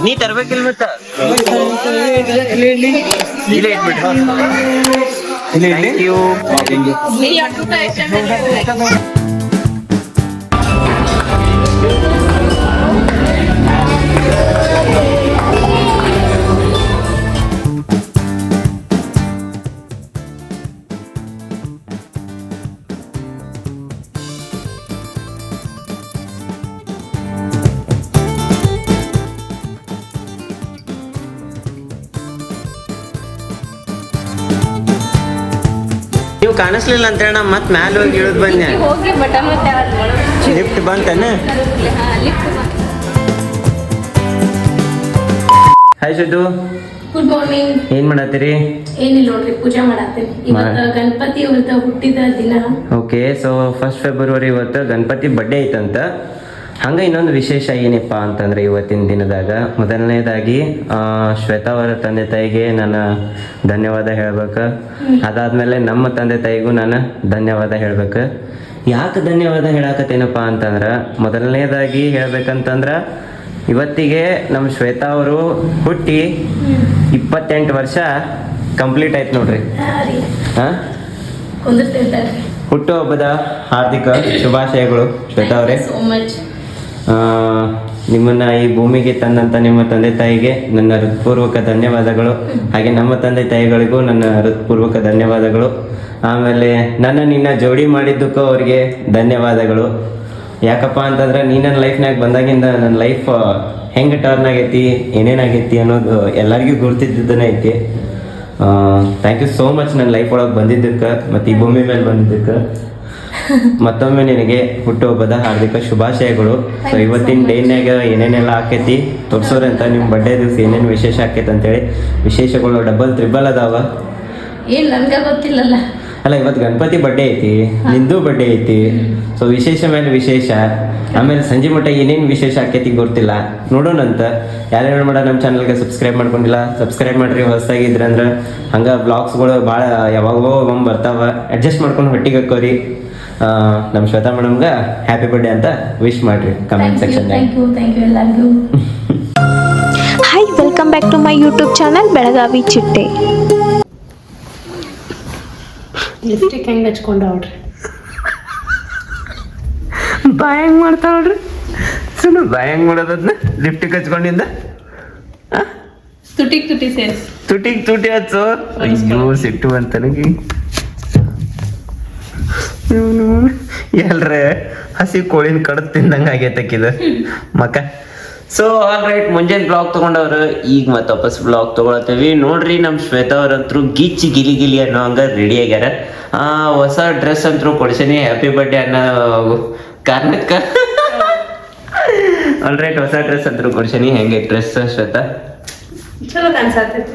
ನೀ ತರ್ಬೇಕಿಲ್ ಮತ್ತ? ಇಲ್ಲೇ ಇಟ್ಬಿಟ್ಟು ಥ್ಯಾಂಕ್ ನೀವು ಕಾಣಿಸ್ಲಿಲ್ಲ ಅಂತ ಹೇಳ ಮತ್ ಮ್ಯಾಲ ಹೋಗಿ ಇಳಿದ್ ಬನ್ನಿ ಹೋಗಿ ಬಟ ಮತ್ತೆ ಲಿಫ್ಟ್ ಬಂತನ? ಹಾಯ್ ಸಿದ್ದು. ಗುಡ್ ಮಾರ್ನಿಂಗ್ ಏನ್ ಮಾಡತ್ತೀರಿ? ಏನಿಲ್ಲ ನೋಡ್ರಿ ಪೂಜೆ ಮಾಡತ್ತೀನಿ. ಇವತ್ತು ಗಣಪತಿ ಅವ್ರದ್ದು ಹುಟ್ಟಿದ ದಿನ. ಓಕೆ ಸೊ ಫಸ್ಟ್ ಫೆಬ್ರವರಿ ಇವತ್ತು ಗಣಪತಿ ಬರ್ಡೇ ಐತಂತ. ಹಂಗೆ ಇನ್ನೊಂದು ವಿಶೇಷ ಏನಪ್ಪ ಅಂತಂದ್ರೆ ಇವತ್ತಿನ ದಿನದಾಗ ಮೊದಲನೇದಾಗಿ ಆ, ಶ್ವೇತಾ ಅವರ ತಂದೆ ತಾಯಿಗೆ ನಾನು ಧನ್ಯವಾದ ಹೇಳ್ಬೇಕು. ಅದಾದಮೇಲೆ ನಮ್ಮ ತಂದೆ ತಾಯಿಗೂ ನಾನು ಧನ್ಯವಾದ ಹೇಳ್ಬೇಕು. ಯಾಕೆ ಧನ್ಯವಾದ ಹೇಳಕತ್ತೇನಪ್ಪ ಅಂತಂದ್ರೆ ಮೊದಲನೇದಾಗಿ ಹೇಳ್ಬೇಕಂತಂದ್ರೆ ಇವತ್ತಿಗೆ ನಮ್ಮ ಶ್ವೇತಾ ಅವರು ಹುಟ್ಟಿ ಇಪ್ಪತ್ತೆಂಟು ವರ್ಷ ಕಂಪ್ಲೀಟ್ ಆಯ್ತು ನೋಡ್ರಿ. ಹಾಂ ಹುಟ್ಟುಹಬ್ಬದ ಹಾರ್ದಿಕ ಶುಭಾಶಯಗಳು ಶ್ವೇತಾ ಅವರೇ. ಸೋ ಮಚ್ ಆ, ನಿಮ್ಮನ್ನ ಈ ಭೂಮಿಗೆ ತಂದಂತ ನಿಮ್ಮ ತಂದೆ ತಾಯಿಗೆ ನನ್ನ ಹೃತ್ಪೂರ್ವಕ ಧನ್ಯವಾದಗಳು. ಹಾಗೆ ನಮ್ಮ ತಂದೆ ತಾಯಿಗಳಿಗೂ ನನ್ನ ಹೃತ್ಪೂರ್ವಕ ಧನ್ಯವಾದಗಳು. ಆಮೇಲೆ ನನ್ನ ನಿನ್ನ ಜೋಡಿ ಮಾಡಿದ್ದಕ್ಕೂ ಅವ್ರಿಗೆ ಧನ್ಯವಾದಗಳು. ಯಾಕಪ್ಪ ಅಂತಂದ್ರೆ ನೀ ನನ್ನ ಲೈಫ್ನಾಗ ಬಂದಾಗಿಂದ ನನ್ನ ಲೈಫ್ ಹೆಂಗೆ ಟರ್ನ್ ಆಗೈತಿ ಏನೇನಾಗೈತಿ ಅನ್ನೋದು ಎಲ್ಲರಿಗೂ ಗುರ್ತಿದ್ದನೇ ಐತಿ. ಥ್ಯಾಂಕ್ ಯು ಸೋ ಮಚ್ ನನ್ನ ಲೈಫ್ ಒಳಗೆ ಬಂದಿದ್ದಕ್ಕೆ, ಮತ್ತು ಈ ಭೂಮಿ ಮೇಲೆ ಬಂದಿದ್ದಕ್ಕೆ. ಮತ್ತೊಮ್ಮೆ ನಿನಗೆ ಹುಟ್ಟುಹಬ್ಬದ ಹಾರ್ದಿಕ ಶುಭಾಶಯಗಳು. ಸೊ ಇವತ್ತಿನ ಡೇನ್ಯಾಗ ಏನೇನೆಲ್ಲ ಆಕೈತಿ ಅಂತ ನಿಮ್ಮ ಬಡ್ಡೆ ದಿವಸ ಏನೇನು ವಿಶೇಷ ಆಕೈತಿ ಅಂತೇಳಿ. ವಿಶೇಷಗಳು ಡಬಲ್ ತ್ರಿಬಲ್ ಅದಾವ. ಏನ್ ನನ್ಗ ಗೊತ್ತಿಲ್ಲಲ್ಲ. ಅಲ್ಲ ಇವತ್ತು ಗಣಪತಿ ಬಡ್ಡೆ ಐತಿ ನಿಂದು ಬಡ್ಡೆ ಐತಿ. ಸೊ ವಿಶೇಷ ಮೇಲೆ ವಿಶೇಷ. ಆಮೇಲೆ ಸಂಜೆ ಮಟ್ಟ ಏನೇನು ವಿಶೇಷ ಆಕೈತಿ ಗೊತ್ತಿಲ್ಲ. ನೋಡೋಣಂತ ಯಾರ್ಯಾರು ಮಾಡ ನಮ್ಮ ಚಾನಲ್ಗೆ ಸಬ್ಸ್ಕ್ರೈಬ್ ಮಾಡ್ಕೊಂಡಿಲ್ಲ ಸಬ್ಸ್ಕ್ರೈಬ್ ಮಾಡ್ರಿ ಹೊಸದಾಗಿದ್ರೆ ಅಂದ್ರೆ ಹಂಗೆ ಬ್ಲಾಗ್ಸ್ಗಳು ಭಾಳ ಯಾವಾಗೋ ಒಮ್ಮೆ ಬರ್ತಾವ. ಅಡ್ಜಸ್ಟ್ ಮಾಡ್ಕೊಂಡು ಹೊಟ್ಟಿಗೆ ಹಾಕೋರಿ. ನಮ್ಮ ಶ್ವೇತಾ ಮೇಡಮ್ಗೆ ಹ್ಯಾಪಿ ಬರ್ಡೇ ಅಂತ ವಿಶ್ ಮಾಡ್ರಿ comment section you thank you thank you hi welcome back to my YouTube channel Belagavi ಚಿಟ್ಟೆ ಲಿಪ್ಸ್ಟಿಕ್ ಹೆಂಗೆ ಹಚ್ಕೊಂಡ್ರಿ ಬಾಯ್ ಹೆಂಗ್ ಮಾಡ್ತಾವ ನೋಡ್ರಿ? ಸುಮ್ಮನೆ ಬಾಯ್ ಹೆಂಗ್ ಮಾಡೋದನ್ನ ಲಿಫ್ಟ್ ಹಚ್ಕೊಂಡಿಂದ? ತುಟಿಗ್ ತುಟಿ ಸೇರ್ಸ್ ತುಟಿಗ್ ತುಟಿ ಹಚ್ಚು. ಅಯ್ಯೋ ಸಿಟ್ಟು ಅಂತ ನನಗೆ. ಎಲ್ರೆ ಹಸಿ ಕೋಳಿನ ಕಡದ್ ತಿಂದಂಗ ಆಗೈತಕ್ಕಿದ ಮಕ ಸೊ ಆಲ್ ರೈಟ್ ಮುಂಜಾನೆ ಬ್ಲಾಗ್ ತಗೊಂಡವ್ರು ಈಗ ಮತ್ತೆ ವಾಪಸ್ ಬ್ಲಾಗ್ ತಗೊಳತ್ತೇವಿ. ನೋಡ್ರಿ ನಮ್ ಶ್ವೇತಾ ಅವ್ರಂತ್ರು ಗಿಚ್ಚಿ ಗಿಲಿ ಗಿಲಿ ಅನ್ನೋ ಹಂಗ ರೆಡಿ ಆಗ್ಯಾರ. ಆ ಹೊಸ ಡ್ರೆಸ್ ಅಂತೂ ಕೊಡ್ಸೇನಿ. ಹ್ಯಾಪಿ ಬರ್ಡೇ ಅನ್ನೋ ಕಾರಣಕ್ಕ. ಆಲ್ ರೈಟ್ ಹೊಸ ಡ್ರೆಸ್ ಅಂತೂ ಕೊಡ್ಸೇನಿ. ಹೆಂಗೆ ಡ್ರೆಸ್ ಶ್ವೇತಾ? ಚಲೋ ಕಾಣಿಸತೈತಿ.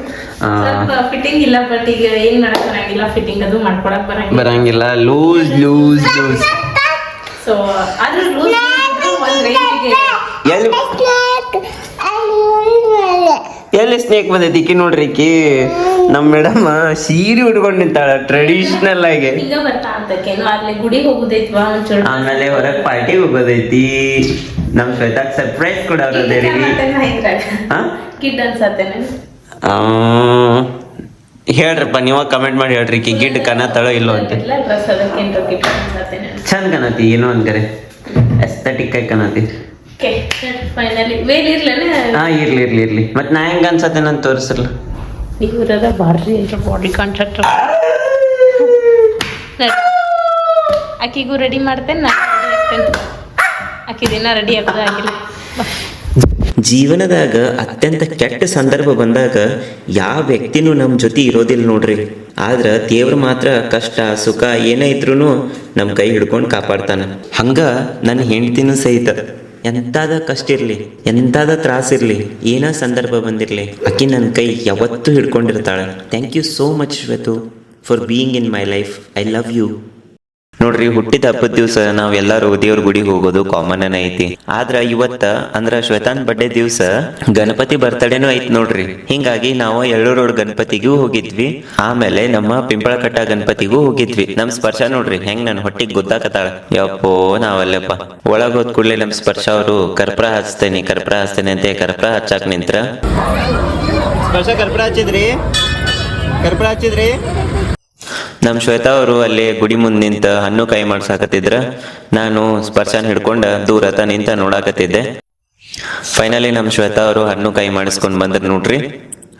ಫಿಟ್ಟಿಂಗ್ ಇಲ್ಲ ಬಟ್ ಈಗ ಏನ್ ಮಾಡಕ್ ಬರಂಗಿಲ್ಲ. ಫಿಟ್ಟಿಂಗ್ ಅದು ಮಾಡ್ಕೊಳಕ್ ಬರಂಗಿಲ್ಲ. ಬರಂಗಿಲ್ಲ. ಲೂಸ್ ಲೂಸ್ ಲೂಸ್ ಸೊ ಆದ್ರೂ ಲೂಸ್ ಒಂದ್ ರೇಂಜಿಗೆ ಎಲ್ಲಿ ಎಲ್ಲಿ ಸ್ನೇಕ್ ಬಂದೈತಿ ಈಕಿ ನೋಡ್ರಿ ಈಕಿ. ನಮ್ಮ ಮೇಡಮ್ ಸೀರೆ ಉಟ್ಕೊಂಡು ನಿಂತಾಳ ಟ್ರೆಡಿಷನಲ್ ಆಗಿ. ಈಗ ಬರ್ತಾ ಅಂತಕೇನು ಅಲ್ಲಿ ಗುಡಿಗೆ ಹೋಗುದೈತ್ವಾ ಒಂಚೂರು. ಆಮೇಲೆ ಹೊರಗ್ ಪಾರ್ಟಿ ಹೋಗೋದೈತಿ. ನಮ್ ಶ್ವೇತಾಗ್ ಸರ್ಪ್ರೈಸ್ ಕೂಡ ಅವ್ರದೇರಿ ಹಾ? ಕಿಡ್ ಹೇಳ್ರಪ್ಪ ನೀವ ಕಮೆಂಟ್ ಮಾಡಿ ಹೇಳ್ರಿ ಈಕಿ ಗಿಡ್ ತಳ ಇಲ್ಲೋ ಅಂತ. ಡ್ರೆಸ್ ಕಿಡ್ ಚಂದ ಕನತಿ ಏನೋ ಅನ್ಕರೆ ಎಸ್ಥೆಟಿಕ್ ಆಗಿ ಕನತಿ ಇರ್ಲಿ ಇರ್ಲಿ ಇರ್ಲಿ. ಮತ್ ನಾ ಹೆಂಗ ಅನ್ಸತ್ತೆ ನಾನು ತೋರಿಸಲ್ಲ. ಇವ್ರದ ಬಾರ್ರಿ ಅಂತ ಬಾಡಿ ಕಾನ್ಸೆಪ್ಟ್ ಆಕಿಗೂ ರೆಡಿ ಮಾಡ್ತೇನೆ ನಾನು ರೆಡಿ ಆಗ್ತೇನೆ. ಆಕಿ ದಿನ ರೆಡಿ ಆಗೋದು ಆಗಿಲ್ಲ. ಜೀವನದಾಗ ಅತ್ಯಂತ ಕೆಟ್ಟ ಸಂದರ್ಭ ಬಂದಾಗ ಯಾವ ವ್ಯಕ್ತಿನೂ ನಮ್ಮ ಜೊತೆ ಇರೋದಿಲ್ಲ ನೋಡ್ರಿ. ಆದ್ರ ದೇವ್ರ ಮಾತ್ರ ಕಷ್ಟ ಸುಖ ಏನೇ ಇದ್ರೂ ನಮ್ಮ ಕೈ ಹಿಡ್ಕೊಂಡು ಕಾಪಾಡ್ತಾನ. ಹಂಗ ನನ್ನ ಹೆಂಡ್ತಿನೂ ಸಹಿತ. ಎಂತಾದ ಕಷ್ಟ ಇರ್ಲಿ ಎಂತಾದ ತ್ರಾಸ ಇರ್ಲಿ ಏನ ಸಂದರ್ಭ ಬಂದಿರಲಿ ಆಕಿ ನನ್ನ ಕೈ ಯಾವತ್ತೂ ಹಿಡ್ಕೊಂಡಿರ್ತಾಳೆ. Thank you so much Shwetu for being in my life I love you ನೋಡ್ರಿ, ಹುಟ್ಟಿದ ಹಬ್ಬದ ದಿವಸ ನಾವೆಲ್ಲರೂ ದೇವ್ರ ಗುಡಿಗೆ ಹೋಗೋದು ಕಾಮನ್ ಐತಿ. ಆದ್ರ ಇವತ್ತ, ಅಂದ್ರ ಶ್ವೇತಾನ್ ಬರ್ಡೇ ದಿವಸ ಗಣಪತಿ ಬರ್ತಡೇನು ಐತ್ ನೋಡ್ರಿ. ಹಿಂಗಾಗಿ ನಾವು ಎಳ್ಳೂರೋಡ್ ಗಣಪತಿಗೂ ಹೋಗಿದ್ವಿ. ಆಮೇಲೆ ನಮ್ಮ ಪಿಂಪಳಕಟ್ಟ ಗಣಪತಿಗೂ ಹೋಗಿದ್ವಿ. ನಮ್ ಸ್ಪರ್ಶ ನೋಡ್ರಿ, ಹೆಂಗ್ ನನ್ ಹೊಟ್ಟಿಗೆ ಗೊತ್ತಾಕತ್ತಾಳ. ಯಪ್ಪೋ, ನಾವಲ್ಲಪ್ಪ. ಒಳಗ್ ಹೋದ್ ಕೂಡ್ಲೆ ನಮ್ ಸ್ಪರ್ಶ ಅವರು, ಕರ್ಪೂರ ಹಚ್ತೇನೆ ಕರ್ಪೂರ ಹಚ್ತೇನೆ ಅಂತ ಕರ್ಪೂರ ಹಚ್ಚಾಕ್ ನಿಂತ್ರ. ಸ್ಪರ್ಶ ಕರ್ಪೂರ ಹಚ್ಚಿದ್ರಿ? ಕರ್ಪೂರ ಹಚ್ಚಿದ್ರಿ? ನಮ್ ಶ್ವೇತಾ ಅವರು ಅಲ್ಲಿ ಗುಡಿ ಮುಂದ್ ನಿಂತ ಹಣ್ಣು ಕೈ ಮಾಡ್ಸಾಕತ್ತಿದ್ರ, ನಾನು ಸ್ಪರ್ಶನ ಹಿಡ್ಕೊಂಡ ದೂರತ ನಿಂತ ನೋಡಾಕತ್ತಿದ್ದೆ. ಫೈನಲಿ ನಮ್ ಶ್ವೇತಾ ಅವರು ಹಣ್ಣು ಕೈ ಮಾಡಿಸ್ಕೊಂಡ್ ಬಂದ್ರ ನೋಡ್ರಿ.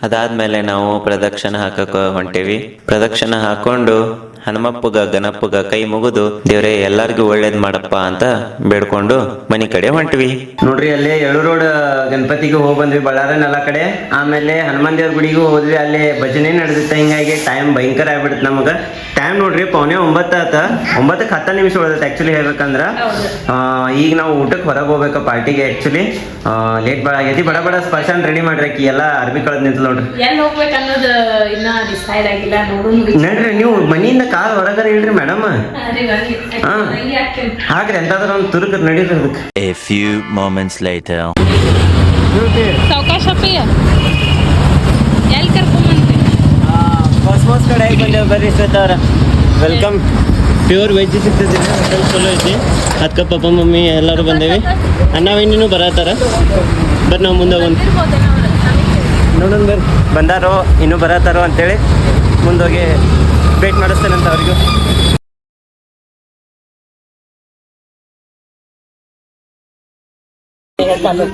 ಅದಾದ್ಮೇಲೆ ನಾವು ಪ್ರದಕ್ಷಿಣ ಹಾಕಕ ಹೊಂಟೇವಿ. ಪ್ರದಕ್ಷಿಣ ಹಾಕೊಂಡು ಹನುಮಪ್ಪಗ ಗಣಪ್ಪಗ ಕೈ ಮುಗಿದು ದೇವ್ರೆ ಎಲ್ಲಾರ್ಗೂ ಒಳ್ಳೇದ್ ಮಾಡಪ್ಪ ಅಂತ ಬೇಡ್ಕೊಂಡು ಮನಿ ಕಡೆ ಹೊಂಟ್ವಿ. ನೋಡ್ರಿ ಅಲ್ಲಿ ಎಳು ರೋಡ್ ಗಣಪತಿಗೆ ಹೋಗ್ ಬಂದ್ವಿ ಬಳ್ಳಾರ ನೆಲ ಕಡೆ. ಆಮೇಲೆ ಹನುಮಾನ್ ದೇವ್ರ ಗುಡಿಗೂ ಹೋದ್ವಿ ಅಲ್ಲಿ ಭಜನೆ ನಡೆದಿತ್ತ ಹಿಂಗಾಗಿ ಟೈಮ್ ಭಯಂಕರ ಆಗ್ಬಿಡುತ್ತೆ ನಮಗ. ಟೈಮ್ ನೋಡ್ರಿ ಪೌನೆ ಒಂಬತ್ತ ಆತ. ಒಂಬತ್ತಕ್ಕೆ ಹತ್ತ ನಿಮಿಷ ಉಳಿದೈತೆ ಆಕ್ಚುಲಿ ಹೇಳ್ಬೇಕಂದ್ರ. ಈಗ ನಾವು ಊಟಕ್ಕೆ ಹೊರಗೆ ಹೋಗ್ಬೇಕ ಪಾರ್ಟಿಗೆ ಆಕ್ಚುಲಿ ಲೇಟ್ ಭಾಳ ಆಗೈತಿ. ಬಡ ಬಡ ಸ್ಪರ್ಶನ್ ರೆಡಿ ಮಾಡ್ರಿ ಆಕಿ ಎಲ್ಲ ಅರ್ಬಿ ಕಳೆದ್ ನಿಂತ ನೋಡ್ರಿ. ನೋಡ್ರಿ ಅನ್ನೋದು ಇನ್ನ ಡಿಸೈಡ್ ಆಗಿಲ್ಲ ನೋಡು ನಡ್ರಿ ನೀವು ಮನಿಯಿಂದ ಕಾರ್ ಹೊರಗರ ಇಡ್ರಿ ಮೇಡಮ್ ಹಾಕ್ರಿ ಎಂತಾದ್ರೂ ಒಂದು ತುರುಕ ನಡೀರಿ ಅದಕ್ಕೆ. A few moments later. ಸಾವಕಾಶ ಎಲ್ಲಿ ಕರ್ಕೊಂಬಂದ್ರಿ? ಕಾಸ್ಮೋಸ್ ಕಡೆ ಆಗಿ ಬಂದೇವು ಬರ್ರಿ ವೆಲ್ಕಮ್ ಪ್ಯೂರ್ ವೆಜ್ ಸಿಗ್ತದೆ ಹೋಟೆಲ್ ಚಲೋ ಐತಿ. ಅದಕ್ಕೆ ಪಪ್ಪ ಮಮ್ಮಿ ಎಲ್ಲರೂ ಬಂದೇವಿ. ಅಣ್ಣ ವೈನಿನೂ ಬರತ್ತಾರ? ಬರ್ ನಾವು ಮುಂದೆ ಒಂದು ನೋಡೋಣ ಬರ್ರಿ. ಬಂದಾರೋ ಇನ್ನೂ ಬರತ್ತಾರೋ ಅಂತೇಳಿ ಮುಂದೋಗಿ ವೇಟ್ ಮಾಡಿಸ್ತೇನಂತ ಅವರಿಗೂ.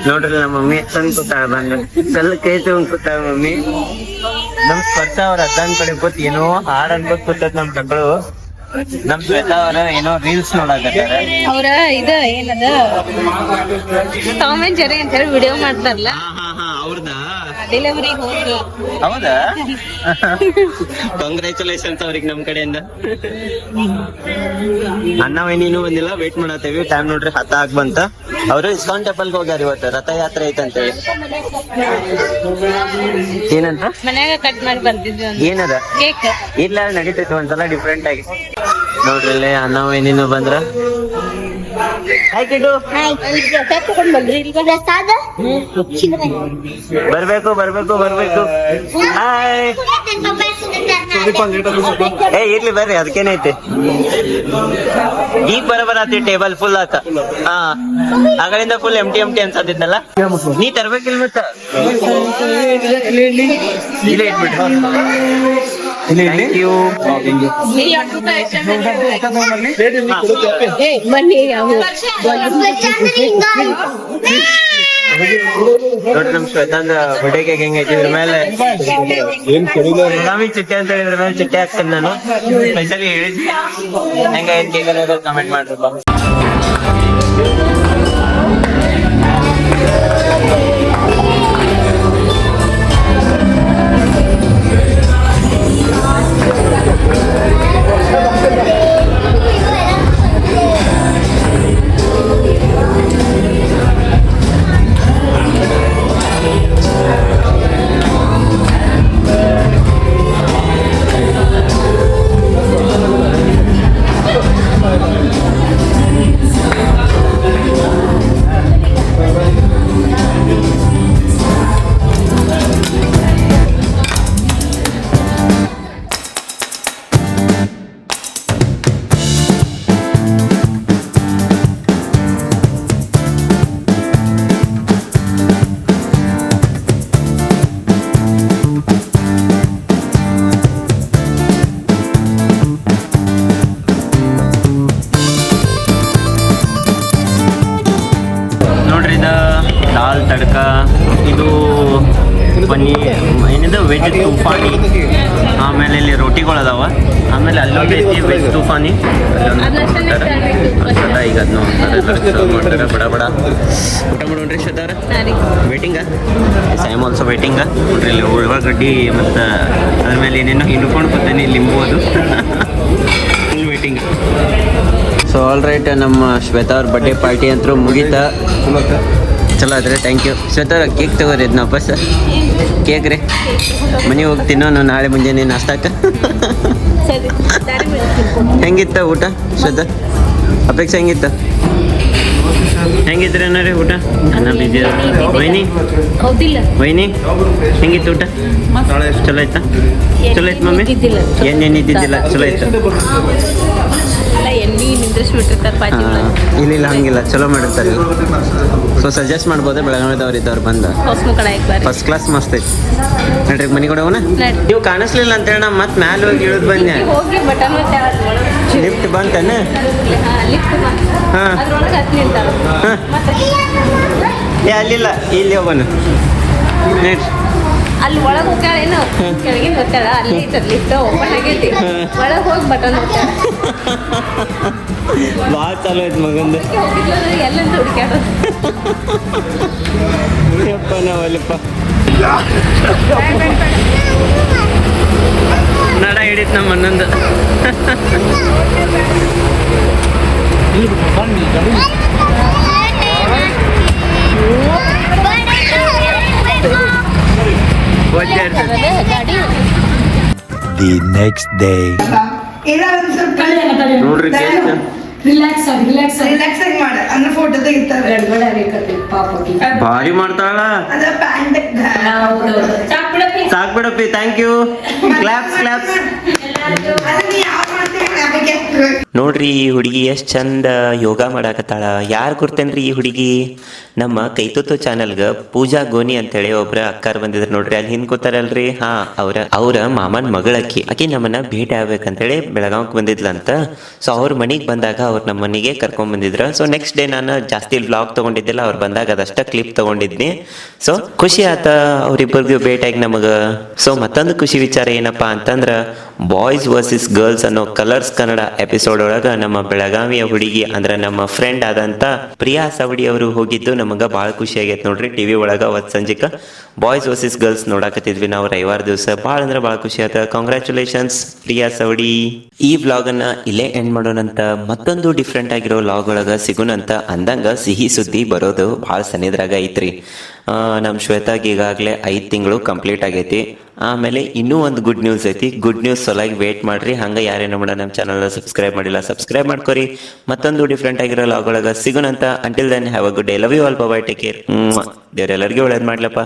ನೋಡ್ರಿ ನಮ್ಮ ಮಮ್ಮಿ ತಂದ್ ಕೂತಾಳ ಬಂದು. ಕಲ್ಲು ಕೈ ತಗೊಂಡ್ ಕೂತಾಳ ಮಮ್ಮಿ. ನಮ್ ಸ್ಪರ್ಶ ಅವ್ರ ಅಜ್ಜನ್ ಕಡೆ ಗೊತ್ತ ಏನೋ ಹಾಡ್ ಅನ್ಕೋತ್ ಕೂತದ್ ನಮ್ ಮಕ್ಕಳು ನಮ್ ಶ್ವೇತಾ ಅವ್ರ ಏನೋ ರೀಲ್ಸ್ ನೋಡಕತ್ತಾರ. ಅವ್ರ ಇದ ಏನದ? ಟಾಮ್ ಅಂಡ್ ಜೆರಿ ಅಂತ ಹೇಳಿ ವಿಡಿಯೋ ಮಾಡ್ತಾರಲ್ಲ. ಅವ್ರದಾ? ಡೆಲಿವರಿ ಹೋದ್ರು. ಹೌದಾ? ಕಂಗ್ರ್ಯಾಚುಲೇಷನ್ಸ್ ಅವ್ರಿಗೆ ನಮ್ ಕಡೆಯಿಂದ. ಅಣ್ಣ ವೈನಿನೂ ಬಂದಿಲ್ಲ ವೇಟ್ ಮಾಡತ್ತೇವಿ. ಟೈಮ್ ನೋಡ್ರಿ ಹತ್ತ ಆಗ್ ಬಂತ. ಅವರು ಇಸ್ಕಾನ್ ಟೆಂಪಲ್ ಹೋಗ್ಯಾರ ಇವತ್ತು ರಥಯಾತ್ರೆ ಐತೆ ಅಂತೇಳಿ ಏನಂತ? ಮನ್ಯಾಗ ಕಟ್ ಮಾಡಿ ಬಂದಿದ್ವಿ ಏನದ? ಇಲ್ಲ ನಡೀತೈತಿ ಒಂದ್ಸಲ ಡಿಫ್ರೆಂಟ್ ಆಗಿ. ನೋಡ್ರಿ ಅಣ್ಣ ವೈನಿನೂ ಬಂದ್ರ. ಬರ್ಬೇಕು ಬರ್ಬೇಕು ಬರ್ಬೇಕು. ಹಾಯ್ ಏ ಇರ್ಲಿ ಬರ್ರಿ. ಅದಕ್ಕೇನೈತಿ? ಈಗ ಬರಬರ ಆತಿ ಟೇಬಲ್ ಫುಲ್ ಆತ. ಹಾ. Full empty empty ಅನ್ಸತ್ತಿದ್ನಲ್ಲ? ನೀ ತರ್ಬೇಕಿಲ್ ಮತ್ತ ಇಲ್ಲೇ ಇಟ್ಬಿಟ್ಟು ಥ್ಯಾಂಕ್ ಬನ್ನಿ ನೋಡ್ರಿ ನಮ್ ಶ್ವೇತಾಂದ ಬಡೇಗೆ ಹೆಂಗೈತಿ ಇದ್ರ ಮೇಲೆ ಬಾದಾಮಿ ಚಿಟ್ಟೆ ಅಂತ ಹೇಳಿದ್ರ ಮೇಲೆ ಚಿಟ್ಟೆ ಹಾಕ್ತೇನೆ ನಾನು. ಸ್ಪೆಷಲಿ ಹೇಳಿದ್ವಿ. ಹೆಂಗ ಏನ್ ಅನ್ನೋದು ಕಮೆಂಟ್ ಮಾಡ್ರಪ್ಪ ದಾಲ್ ತಡ್ಕ ಇದು ಪನ್ನೀರ್ ಏನಿದೆ ವೆಜ್ ತುಫಾನಿ ಆಮೇಲೆ ಇಲ್ಲಿ ರೋಟಿಗಳು ಅದಾವ. ಆಮೇಲೆ ಅಲ್ಲೊಂದು ಐತಿ ವೆಜ್ ತುಫಾನಿ ಅಲ್ಲೊಂದು. ಈಗ ಅದನ್ನ ಸರ್ವ್ ಮಾಡ್ತಾರೆ ಬಡ ಬಡ. ಊಟ ಮಾಡೋಣ್ರಿ ಶ್ವೇತಾವ್ರ ವೇಟಿಂಗ ಸೈಮ್ ಆಲ್ಸೋ ವೇಟಿಂಗ ನೋಡ್ರಿ ಇಲ್ಲಿ ಉಳ್ಳಾಗಡ್ಡಿ ಮತ್ತು ಅದ್ರ ಮೇಲೆ ಏನೇನೋ ಹಿಂಡ್ಕೊಂಡು ಕೂತೇನೆ ಲಿಂಬು ಅದು. Full waiting so all right ನಮ್ಮ ಶ್ವೇತಾ ಅವ್ರ ಬರ್ಡೇ ಪಾರ್ಟಿ ಅಂತೂ ಮುಗೀತ. ಚಲೋ ಆದ್ರೆ ಥ್ಯಾಂಕ್ ಯು ಶ್ವೇತರ ಕೇಕ್ ತಗೋರಿ ನಾವು ವಾಪಸ್. ಕೇಕ್ ರೀ. ಮನೆಗೆ ಹೋಗಿ ತಿನ್ನೋನು ನಾಳೆ ಮುಂಜಾನೆ ನಾಷ್ಟಾಕ. ಹೆಂಗಿತ್ತ ಊಟ ಶ್ವೇತ? ಅಪೇಕ್ಷೆ ಹೆಂಗಿತ್ತ? ಹೆಂಗಿದ್ರೆ ರೀ ಊಟ? ಅನ್ನ ವೈನಿ? ವೈನಿ? ಹೆಂಗಿತ್ತು ಊಟ? ಚಲೋ ಆಯ್ತಾ? ಚಲೋ ಆಯ್ತು ಮಮ್ಮಿ? ಏನೇನಿದ್ದಿದ್ದಿಲ್ಲ ಏನೇನು ಇದ್ದಿದ್ದಿಲ್ಲ ಚಲೋ ಆಯ್ತು. ಅಲ್ಲ ಎಣ್ಣೆ ನಿಂದ್ರಿಸ್ಬಿಟ್ಟಿರ್ತಾರೆ ಪಾಚಿ ಹಾಂ. ಇಲ್ಲ ಇಲ್ಲ ಹಂಗಿಲ್ಲ. ಚಲೋ ಮಾಡಿರ್ತಾರೆ. So suggest ಮಾಡ್ಬೋದೇ. ಬೆಳಗಾವಿದವ್ರು ಇದ್ದವ್ರು ಬಂದ. ಫಸ್ಟ್ ಕ್ಲಾಸ್ ಮಸ್ತ್ ಐತಿ. ನಡ್ರಿ ಮನೆ ಕೂಡ ನೀವು ಕಾಣಿಸ್ಲಿಲ್ಲ ಅಂತ ಹೇಳಿ ನಾ ಮತ್ತೆ ಮ್ಯಾಲೆ ಹೋಗಿ ಇಳಿದು ಬಂದೆ. ಲಿಫ್ಟ್ ಬಂತಾನೆ ಹಾ. ಹಾ. ಏ ಅಲ್ಲಿಲ್ಲ. ಇಲ್ಲಿ ಹೋಗೋಣ. ನಡ್ರಿ. ಅಲ್ಲಿ ಒಳಗೆ ಹೋಗ್ತಾಳೇನು ಕೆಳಗೆ ಹೋಗ್ತಾಳ ಅಲ್ಲಿ ಐತದ ಲಿಫ್ಟ್ ಓಪನ್ ಆಗೈತಿ. ಒಳಗೆ ಹೋಗಿ ಬಟನ್ ಹೋಗ್ತಾಳ ಭಾಳ ಚಲೋ ಐತಿ ಮಗಂದು. ಎಲ್ಲಂತ ಹುಡುಕ್ಯಾಡ ಯಪ್ಪ ನಾವಲ್ಲಪ್ಪ ನಡ ಹಿಡಿತ್ ನಮ್ಮ ಅನ್ನಂದು ವಜ್ಜ ಗಾಡಿ The next day. ನೋಡ್ರಿ ಕೇಕ್ ರಿಲ್ಯಾಕ್ಸ್ ಆಗಿ ರಿಲ್ಯಾಕ್ಸ್ ಆಗಿ. ರಿಲ್ಯಾಕ್ಸ್ ಆಗಿ ಮಾಡ. ಅಂದ್ರೆ ಫೋಟೋ ತೆಗಿತಾರೆ. ಗಡ್ಬಡ ಬೇಕತ್ತೆ ಪಾಪಕ್ಕೆ. ಭಾರಿ ಮಾಡ್ತಾಳ? ಅದ ಪ್ಯಾಂಟ್ ಹೌದೌದು. ಚಾಕ್ ಬಿಡಪ್ಪಿ ಸಾಕ್ ಬಿಡಪ್ಪಿ ಥ್ಯಾಂಕ್ ಯು ಕ್ಲಾಪ್ಸ್ ಕ್ಲಾಪ್ಸ್ ನೋಡ್ರಿ, ಈ ಹುಡುಗಿ ಎಷ್ಟು ಚಂದ ಯೋಗ ಮಾಡಾಕತ್ತಾಳ. ಯಾರು ಕೊಡ್ತೇನ್ರಿ ಈ ಹುಡುಗಿ? ನಮ್ಮ ಕೈತುತ್ತು ಚಾನಲ್ಗೆ ಪೂಜಾ ಗೋನಿ ಅಂತೇಳಿ ಒಬ್ರ ಅಕ್ಕಾರ ಬಂದಿದ್ರು ನೋಡ್ರಿ. ಅಲ್ಲಿ ಹಿಂದ್ ಕೂತಾರಲ್ರಿ? ಹಾ, ಅವ್ರ ಅವ್ರ ಮಾಮನ್ ಮಗಳಕ್ಕಿ ಆಕಿ ನಮ್ಮನ್ನ ಭೇಟಿ ಆಗ್ಬೇಕಂತೇಳಿ ಬೆಳಗಾವಕ್ಕೆ ಬಂದಿದ್ಲಂತ. ಸೊ ಅವ್ರ ಮನೆಗೆ ಬಂದಾಗ ಅವ್ರು ನಮ್ಮ ಮನೆಗೆ ಕರ್ಕೊಂಡ್ ಬಂದಿದ್ರ. ಸೊ ನೆಕ್ಸ್ಟ್ ಡೇ ನಾನು ಜಾಸ್ತಿ ಬ್ಲಾಗ್ ತಗೊಂಡಿದ್ದಿಲ್ಲ. ಅವ್ರು ಬಂದಾಗ ಅದಷ್ಟ ಕ್ಲಿಪ್ ತಗೊಂಡಿದ್ನಿ. ಸೊ ಖುಷಿ ಆತ ಅವ್ರಿಬ್ಬರಿಗೂ ಭೇಟಿಯಾಗಿ ನಮಗ. ಸೊ ಮತ್ತೊಂದು ಖುಷಿ ವಿಚಾರ ಏನಪ್ಪಾ ಅಂತಂದ್ರ ಬಾಯ್ಸ್ ವರ್ಸಸ್ ಗರ್ಲ್ಸ್ ಅನ್ನೋ ಕಲರ್ಸ್ ಕನ್ನಡ ಎಪಿಸೋಡ್ ಒಳಗ ನಮ್ಮ ಬೆಳಗಾವಿಯ ಹುಡುಗಿ ಅಂದ್ರೆ ನಮ್ಮ ಫ್ರೆಂಡ್ ಆದಂತ ಪ್ರಿಯಾ ಸವಡಿ ಅವರು ಹೋಗಿದ್ದು. ನಮಗ ಬಹಳ ಖುಷಿ ಆಗೈತೆ ನೋಡ್ರಿ. ಟಿವಿ ಒಳಗ ಅವತ್ ಸಂಜಿಕ ಬಾಯ್ಸ್ ವರ್ಸಸ್ ಗರ್ಲ್ಸ್ ನೋಡಾಕತ್ತಿದ್ವಿ ನಾವು ರವಿವಾರ ದಿವಸ. ಭಾಳ ಅಂದ್ರೆ ಭಾಳ ಖುಷಿ ಆಯ್ತು ಕಾಂಗ್ರ್ಯಾಚುಲೇಷನ್ಸ್ ಪ್ರಿಯಾ ಸವಡಿ. ಈ ವ್ಲಾಗ್ ಅನ್ನ ಇಲ್ಲೇ ಎಂಡ್ ಮಾಡೋಣಂತ ಮತ್ತೊಂದು ಡಿಫ್ರೆಂಟ್ ಆಗಿರೋ ವ್ಲಾಗ್ ಒಳಗ ಸಿಗುನಂತ ಅಂದಂಗ ಸಿಹಿ ಸುದ್ದಿ ಬರೋದು ಭಾಳ ಸನಿದ್ರಾಗ ಐತ್ರಿ. ನಮ್ಮ ಶ್ವೇತಾಗ ಈಗಾಗಲೇ ಐದು ತಿಂಗಳು ಕಂಪ್ಲೀಟ್ ಆಗೈತಿ. ಆಮೇಲೆ ಇನ್ನೂ ಒಂದು ಗುಡ್ ನ್ಯೂಸ್ ಐತಿ. ಗುಡ್ ನ್ಯೂಸ್ ಸಲುವಾಗಿ ವೇಟ್ ಮಾಡ್ರಿ. ಹಂಗೆ ಯಾರೇನು ಮಾಡ ನಮ್ಮ ಚಾನಲ್ ಸಬ್ಸ್ಕ್ರೈಬ್ ಮಾಡಿಲ್ಲ. ಸಬ್ಸ್ಕ್ರೈಬ್ ಮಾಡ್ಕೊರಿ. ಮತ್ತೊಂದು ಡಿಫ್ರೆಂಟ್ ಆಗಿರೋ ಲಾಗ್ ಒಳಗ ಸಿಗುನಂತ until then have a good day love you all bye take care ದೇವ್ರೆಲ್ಲರಿಗೂ ಒಳ್ಳೇದು ಮಾಡ್ಲಪ್ಪ.